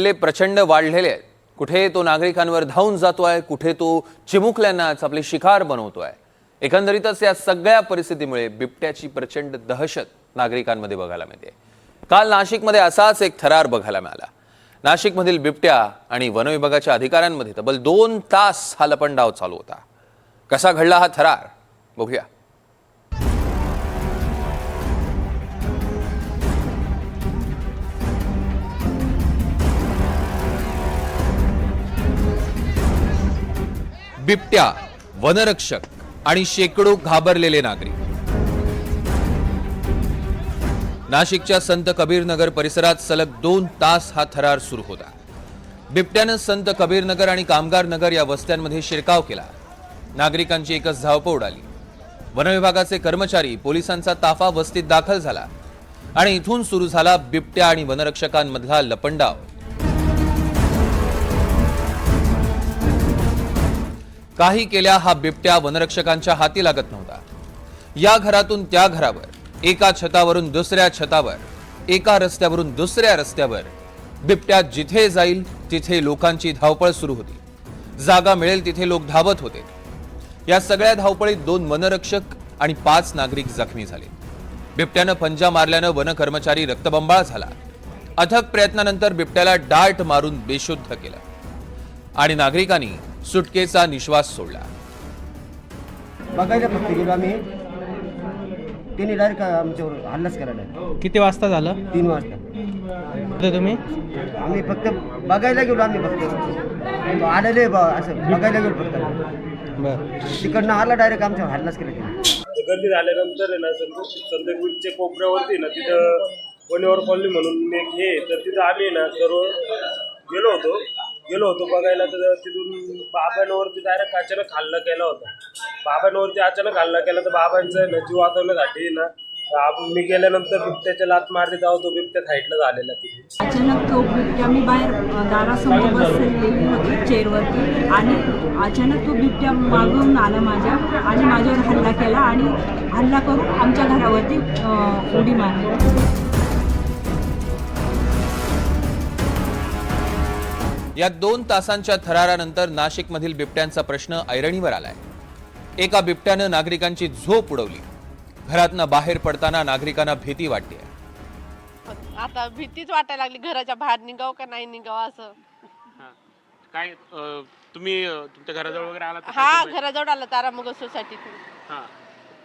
हल्ले प्रचंड वाढलेले आहेत. कुठे तो नागरिकांवर धावून जातोय कुठे तो चिमुकल्यांनाच आपली शिकार बनवतोय. एकंदरीतच या सगळ्या परिस्थितीमुळे बिबट्याची प्रचंड दहशत नागरिकांमध्ये बघायला मिळते. काल नाशिकमध्ये असाच एक थरार बघायला मिळाला. नाशिकमधील बिबट्या आणि वनविभागाच्या अधिकाऱ्यांमध्ये तब्बल दोन तास हा लपंडाव चालू होता. कसा घडला हा थरार? बघूया. बिबट्या वनरक्षक आणि शेकडो घाबरलेले नागरिक. नाशिकच्या संत कबीरनगर परिसरात सलग दोन तास हा थरार सुरू होता. बिबट्यानं संत कबीरनगर आणि कामगार नगर या वस्त्यांमध्ये शिरकाव केला. नागरिकांची एकच धावपळ उडाली. वनविभागाचे कर्मचारी पोलिसांचा ताफा वस्तीत दाखल झाला आणि इथून सुरू झाला बिबट्या आणि वनरक्षकांमधला लपंडाव. काही केल्या हा बिबट्या वनरक्षकांच्या हाती लागत नव्हता. या घरातून त्या घरावर एका छतावरून दुसऱ्या छतावर एका रस्त्यावरून दुसऱ्या रस्त्यावर बिबट्या जिथे जाईल तिथे लोकांची धावपळ सुरू होती. जागा मिळेल तिथे लोक धावत होते. या सगळ्या धावपळीत दोन वनरक्षक आणि पाच नागरिक जखमी झाले. बिबट्यानं पंजा मारल्यानं वन कर्मचारी रक्तबंबाळ झाला. अथक प्रयत्नानंतर बिबट्याला डार्ट मारून बेशुद्ध केलं. आणि नागरिकांनी सुटकेचा निश्वास सोडला. बघायला फक्त गेलो आम्ही त्यांनी डायरेक्ट आमच्यावर हल्लाच करायला किती वाजता झालं? तीन वाजता. तुम्ही? आम्ही फक्त बघायला गेलो आम्ही फक्त. तो आलेले ब- असं बघायला गेलो फक्त. बर. तिकडनं आला डायरेक्ट आमच्यावर हल्लाच केला त्यांनी. गर्दी झाल्यानंतर आहे ना संत कोपऱ्यावरती ना तिथं वनेवर कॉलनी म्हणून एक हे आहे, तर तिथं आम्ही ना सर्व गेलो होतो. गेलो होतो बघायला तर तिथून बाबांवरती डायरेक्ट अचानक हल्ला केला होता. बाबांवरती अचानक हल्ला केला तर बाबांचं ना जीव वाचवण्यासाठी ना मी गेल्यानंतर बिबट्याच्या लात मारली तेव्हा तो बिबट्या साईडला झालेला तिथे. अचानक तो बिबट्या मी बाहेर दारासमोर बसलेली होती चेअरवरती आणि अचानक तो बिबट्या मागून आला माझ्या आणि माझ्यावर हल्ला केला आणि हल्ला करून आमच्या घरावरती उडी मारली. या दोन तासांच्या थरारानंतर नाशिकमधील बिबट्यांचा प्रश्न ऐरणीवर आलाय. एका बिबट्यानं नागरिकांची झोप उडवली. घरातनं बाहेर पडताना नागरिकांना भीती वाटते. आता भीतीच वाटायला लागली घराच्या बाहेर निघाव का नाही निघाव असं. हा. काय अ, तुम्ही अ, तुमच्या घराजवळ वगैरे आला तर हा घराजवळ आला तारामग सोसायटीतून हा.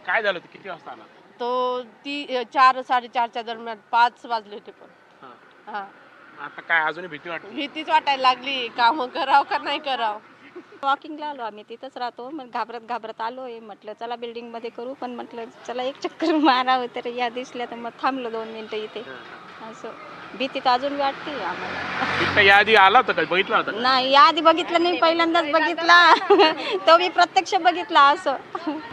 काय झालं होतं? किती वाजता आला तो ती चार साडेचारच्या दरम्यान पाच वाजले होते पण. हा. हा. आता काय अजूनही भीती वाटते भीतीच वाटायला लागली. काम कराव का नाही कराव? वॉकिंगला आलो. आम्ही तिथंच राहतो. मग घाबरत घाबरत आलोय. म्हटलं चला बिल्डिंगमध्ये करू. पण म्हटलं चला एक चक्कर मारावं तर या दिसल्या तर मग थांबलो दोन मिनिटं इथे. असं. भीती तर अजून वाटते आम्हाला. बिबट्या याआधी आला होता का बघितला होता? नाही या आधी बघितलं नाही. पहिल्यांदाच बघितला. तो मी प्रत्यक्ष बघितला असं.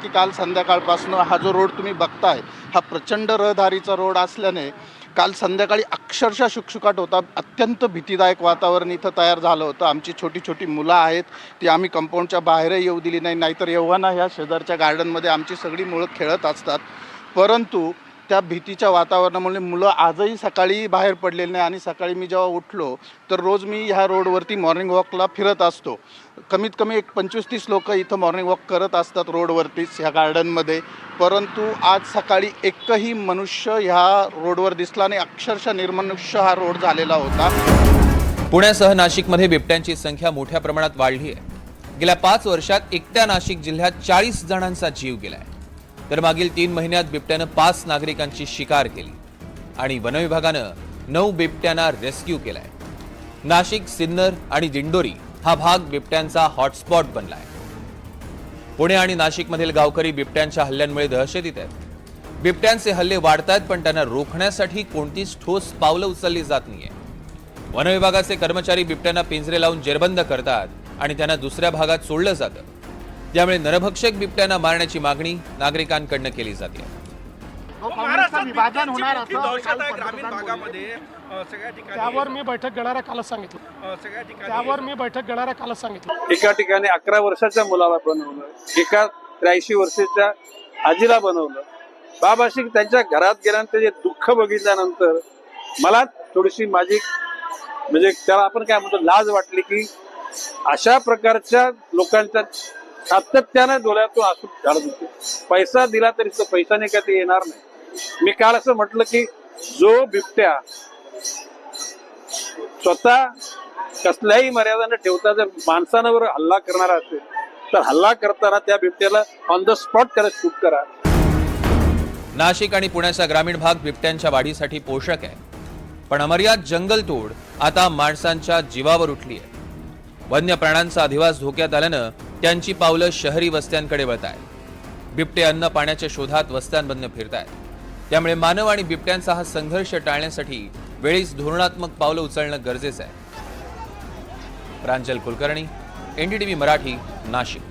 की काल संध्याकाळपासून हा जो रोड तुम्ही बघताय हा प्रचंड रहदारीचा रोड असल्याने काल संध्याकाळी अक्षरशः शुकशुकाट होता. अत्यंत भीतीदायक वातावरण इथं तयार झालं होतं. आमची छोटी छोटी मुलं आहेत ती आम्ही कंपाऊंडच्या बाहेरही येऊ दिली नाही. नाहीतर एव्हाना ह्या शेजारच्या गार्डनमध्ये आमची सगळी मुलं खेळत असतात. परंतु त्या भीतीच्या वातावरणामुळे मुलं आजही सकाळी बाहेर पडलेली नाही आणि सकाळी मी जेव्हा उठलो तर रोज मी ह्या रोडवरती मॉर्निंग वॉकला फिरत असतो. कमीत कमी एक पंचवीस तीस लोक इथं मॉर्निंग वॉक करत असतात रोडवरतीच ह्या गार्डनमध्ये परंतु आज सकाळी एकही मनुष्य ह्या रोडवर दिसला आणि अक्षरशः निर्मनुष्य हा रोड झालेला होता. पुण्यासह नाशिकमध्ये बिबट्यांची संख्या मोठ्या प्रमाणात वाढली आहे. गेल्या पाच वर्षात एकट्या नाशिक जिल्ह्यात चाळीस जणांचा जीव गेलाय. तर मागील तीन महिन्यात बिबट्यानं पाच नागरिकांची शिकार केली आणि वनविभागानं नऊ बिबट्यांना रेस्क्यू केलाय. नाशिक सिन्नर आणि दिंडोरी हा भाग बिबट्यांचा हॉटस्पॉट बनलाय. पुणे आणि नाशिकमधील गावकरी बिबट्यांच्या हल्ल्यांमुळे दहशतीत आहेत. बिबट्यांचे हल्ले वाढतायत पण त्यांना रोखण्यासाठी कोणतीच ठोस पावलं उचलली जात नाहीये. वनविभागाचे कर्मचारी बिबट्यांना पिंजरे लावून जेरबंद करतात आणि त्यांना दुसऱ्या भागात सोडलं जातं. त्यामुळे नरभक्षक बिबट्यांना मारण्याची मागणी नागरिकांकडनं केली जाते. त्यावर मी बैठक घेणाऱ्या कालच सांगितलं. त्यावर मी बैठक घेणाऱ्या कालच सांगितलं. एका ठिकाणी अकरा वर्षाच्या मुलाला बनवलं एका त्र्याऐंशी वर्षाच्या आजीला बनवलं. बाबाशी त्यांच्या घरात गेल्यानंतर जे दुःख बघितल्यानंतर मला थोडीशी माझी म्हणजे त्याला आपण काय म्हणतो लाज वाटली की अशा प्रकारच्या लोकांच्या सातत्यानं डोळ्यातून आसू काढत होते पैसा दिला तरी तो पैशाने काय ते येणार नाही. मी काल असं म्हटलं की जो बिबट्या स्वतः कसल्याही मर्यादा न ठेवता जर माणसांवर हल्ला करणारा असेल तर हल्ला करताना त्या बिबट्याला ऑन द स्पॉट त्याला शूट करा. नाशिक आणि पुण्याचा ग्रामीण भाग बिबट्यांच्या वाढीसाठी पोषक आहे. पण अमर्याद जंगलतोड आता माणसांच्या जीवावर उठली आहे वन्य प्राण्यांचा अधिवास धोक्यात आल्यानं त्यांची पावलं शहरी वस्त्यांकडे वळत आहेत बिबटे अन्न पाण्याच्या शोधात वस्त्यांमधनं फिरतायत. त्यामुळे मानव आणि बिबट्यांचा हा संघर्ष टाळण्यासाठी वेळीच धोरणात्मक पावलं उचलणं गरजेचं आहे. प्रांजल कुलकर्णी एनडीटीव्ही मराठी नाशिक.